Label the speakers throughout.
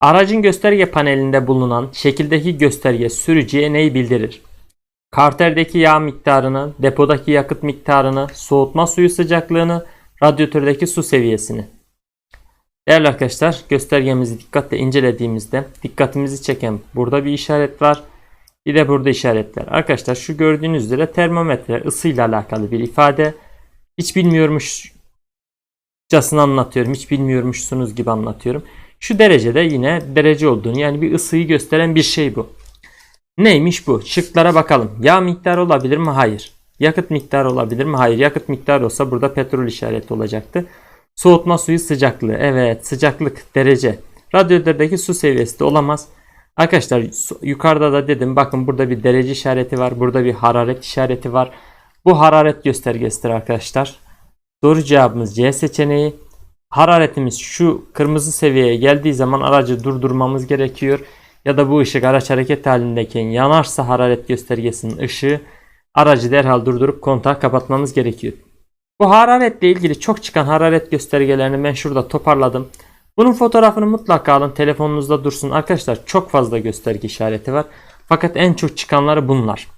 Speaker 1: Aracın gösterge panelinde bulunan şekildeki gösterge sürücüye neyi bildirir? Karterdeki yağ miktarını, depodaki yakıt miktarını, soğutma suyu sıcaklığını, radyatördeki su seviyesini. Değerli arkadaşlar göstergemizi dikkatle incelediğimizde dikkatimizi çeken burada bir işaret var. Bir de burada işaretler. Arkadaşlar şu gördüğünüz üzere termometre ısıyla alakalı bir ifade. Hiç bilmiyormuşçasına anlatıyorum. Hiç bilmiyormuşsunuz gibi anlatıyorum. Şu derecede yine derece olduğunu yani bir ısıyı gösteren bir şey bu. Neymiş bu? Şıklara bakalım. Yağ miktarı olabilir mi? Hayır. Yakıt miktarı olabilir mi? Hayır. Yakıt miktarı olsa burada petrol işareti olacaktı. Soğutma suyu sıcaklığı. Evet sıcaklık derece. Radyatördeki su seviyesi de olamaz. Arkadaşlar yukarıda da dedim bakın burada bir derece işareti var. Burada bir hararet işareti var. Bu hararet göstergesidir arkadaşlar. Doğru cevabımız C seçeneği. Hararetimiz şu kırmızı seviyeye geldiği zaman aracı durdurmamız gerekiyor. Ya da bu ışık araç hareket halindeyken yanarsa hararet göstergesinin ışığı aracı derhal durdurup kontağı kapatmamız gerekiyor. Bu hararetle ilgili çok çıkan hararet göstergelerini ben şurada toparladım. Bunun fotoğrafını mutlaka alın telefonunuzda dursun. Arkadaşlar çok fazla gösterge işareti var. Fakat en çok çıkanları bunlar.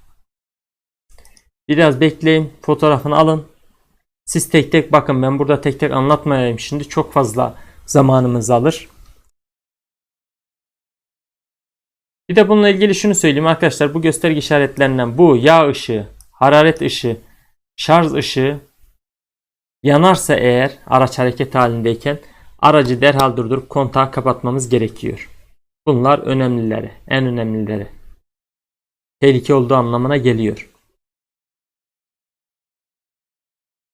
Speaker 1: Biraz bekleyin fotoğrafını alın. Siz tek tek bakın ben burada tek tek anlatmayayım şimdi çok fazla zamanımızı alır. Bir de bununla ilgili şunu söyleyeyim arkadaşlar bu gösterge işaretlerinden bu yağ ışığı, hararet ışığı, şarj ışığı yanarsa eğer araç hareket halindeyken aracı derhal durdurup kontağı kapatmamız gerekiyor. Bunlar önemlileri, en önemlileri. Tehlike olduğu anlamına geliyor.